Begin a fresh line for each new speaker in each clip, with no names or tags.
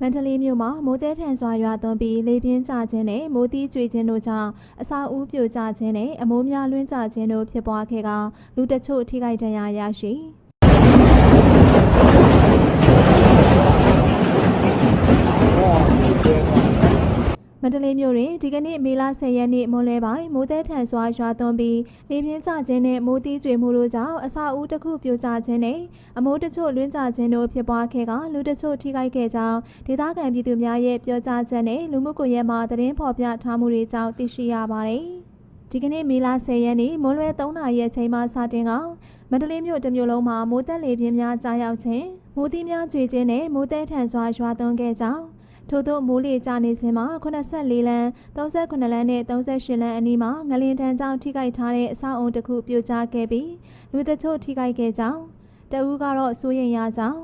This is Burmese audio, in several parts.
မန္တလေးမြို့မှာမိုးတဲထန်စွာရွာသွန်းပြီးလေပြင်းကျခြင်းနဲ့မိုးသီးကျွေခြင်းတို့ကြောင့်အစာအုပ်ပြိုကျခြင်းနဲ့အမိုးများလွင့်ကျခြင်းတို့ဖြစ်ပွားခဲ့ကလူတချို့ထိခိုက်ဒဏ်ရာရရှိ န္တလေးမြို့တွင်ဒီကနေ့မေလ10ရက်နေ့မွန်းလွဲပိုင်းမိုးတဲထန်စွာရွာသွန်းပြီးလေပြင်းကျခြင်းနဲ့မိုးသီးကျွေမှုတို့ကြောင့်အစာအုပ်တစ်ခုပြိုကျခြင်းနဲ့အမိုးတချို့လွင့်ကျခြင်းတို့ဖြစ်ပွားခဲ့ကလူတချို့ထိခိုက်ခဲ့ကြောင်းဒေသခံပြည်သူများရဲ့ပြောကြားချက်နဲ့လူမှုကွန်ရက်မှာသတင်းဖော်ပြထားမှုတွေကြောင့်သိရှိရပါတယ်။ဒီကနေ့မေလ10ရက်နေ့မွန်းလွဲ3နာရီအချိန်မှစတင်ကမန္တလေးမြို့တစ်မြို့လုံးမှာမိုးတက်လေပြင်းများကြားရောက်ခြင်း မိုးသီးများကျွေခြင်းနဲ့မိုးတဲထန်စွာရွာသွန်းခဲ့ကြောင်းထို့သောမိုးလေကျနေစဉ်မှာ84လမ်း38လမ်းနဲ့38လမ်းအနီးမှာငလင်တန်းကြောင့်ထိခိုက်ထားတဲ့အဆောက်အုံတစ်ခုပြိုကျခဲ့ပြီးလူတချို့ထိခိုက်ခဲ့ကြောင်းတအူးကတော့စိုးရိမ်ရကြောင်း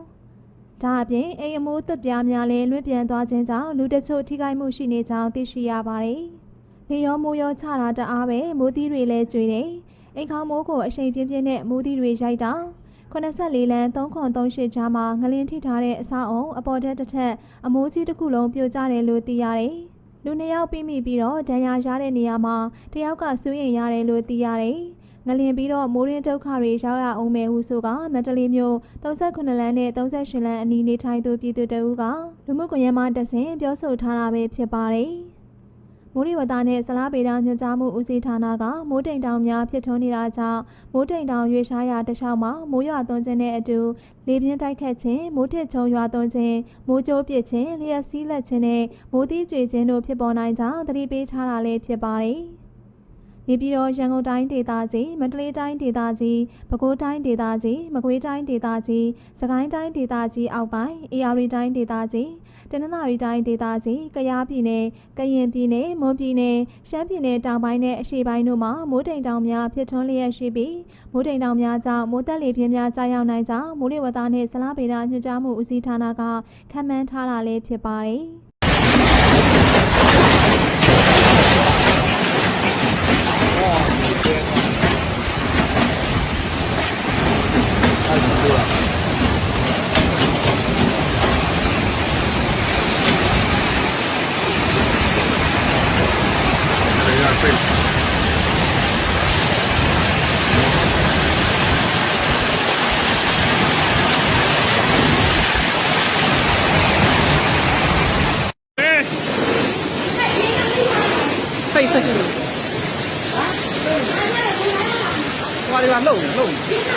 ဒါအပြင်အိမ်အမိုးသွပ်ပြားများလည်းလွင့်ပြန်သွားခြင်းကြောင့်လူတချို့ထိခိုက်မှုရှိနေကြောင်းသိရှိရပါတယ်။လေရောမိုးရောချတာတအားပဲမိုးသီးတွေလည်းကျွေတယ်။အိမ်ခေါင်းမိုးကိုအရှိန်ပြင်းပြင်းနဲ့မိုးသီးတွေရိုက်တာ 84လမ်း3938ချားမှာငလင်းထိထားတဲ့အဆောက်အုံအပေါ်တက်တစ်ထက်အမိုးကြီးတစ်ခုလုံးပြိုကျတယ်လို့သိရတယ်။လူနှစ်ယောက်ပြီးမိပြီးတော့ဒဏ်ရာရတဲ့နေရာမှာတစ်ယောက်ကစိုးရိမ်ရတယ်လို့သိရတယ်။ငလင်ပြီးတော့မိုးရင်းဒုက္ခတွေရောက်ရအောင်မယ်ဟုဆိုကမန္တလေးမြို့38လမ်းနဲ့38လမ်းအနီးနေထိုင်သူပြည်သူတအူးကလူမှုကွန်ရက်မှာတဆင်ပြောဆိုထားတာပဲဖြစ်ပါတယ်။ မိုးလေဝသနဲ့ဇလားပေတာညွှန်ကြားမှုဦးစီးဌာနကမိုးတိမ်တောင်များဖြစ်ထွန်းနေတာကြောင့်မိုးတိမ်တောင်ရွေရှားရာတစ်လျှောက်မှာမိုးရွာသွန်းခြင်းနဲ့အတူလေပြင်းတိုက်ခတ်ခြင်းမိုးထစ်ချုံရွာသွန်းခြင်းမိုးကြိုးပစ်ခြင်းလျှက်စီးလက်ခြင်းနဲ့မိုးသီးကျွေခြင်းတို့ဖြစ်ပေါ်နိုင်ကြောင်းသတိပေးထားတာလည်းဖြစ်ပါတယ်။ နေပြည်တော်ရန်ကုန်တိုင်းဒေသကြီးမန္တလေးတိုင်းဒေသကြီးပဲခူးတိုင်းဒေသကြီးမကွေးတိုင်းဒေသကြီးစကိုင်းတိုင်းဒေသကြီးအောက်ပိုင်းအေရရီတိုင်းဒေသကြီးတနင်္သာရီတိုင်းဒေသကြီးကယားပြည်နယ်ကရင်ပြည်နယ်မွန်ပြည်နယ်ရှမ်းပြည်နယ်တောင်ပိုင်းနဲ့အရှေ့ပိုင်းတို့မှာမိုးတိမ်တောင်များဖြစ်ထွန်းလျက်ရှိပြီးမိုးတိမ်တောင်များကြောင့်မိုးတက်လေပြင်းများကြာရောက်နိုင်ကြောင်းမိုးလေဝသနှင့်ဇလားဗေဒညွှန်ကြားမှုဦးစီးဌာနကခန့်မှန်းထားတာလည်းဖြစ်ပါတယ်။
စိတ်စိတ်ဟွာဒီကလုံလုံ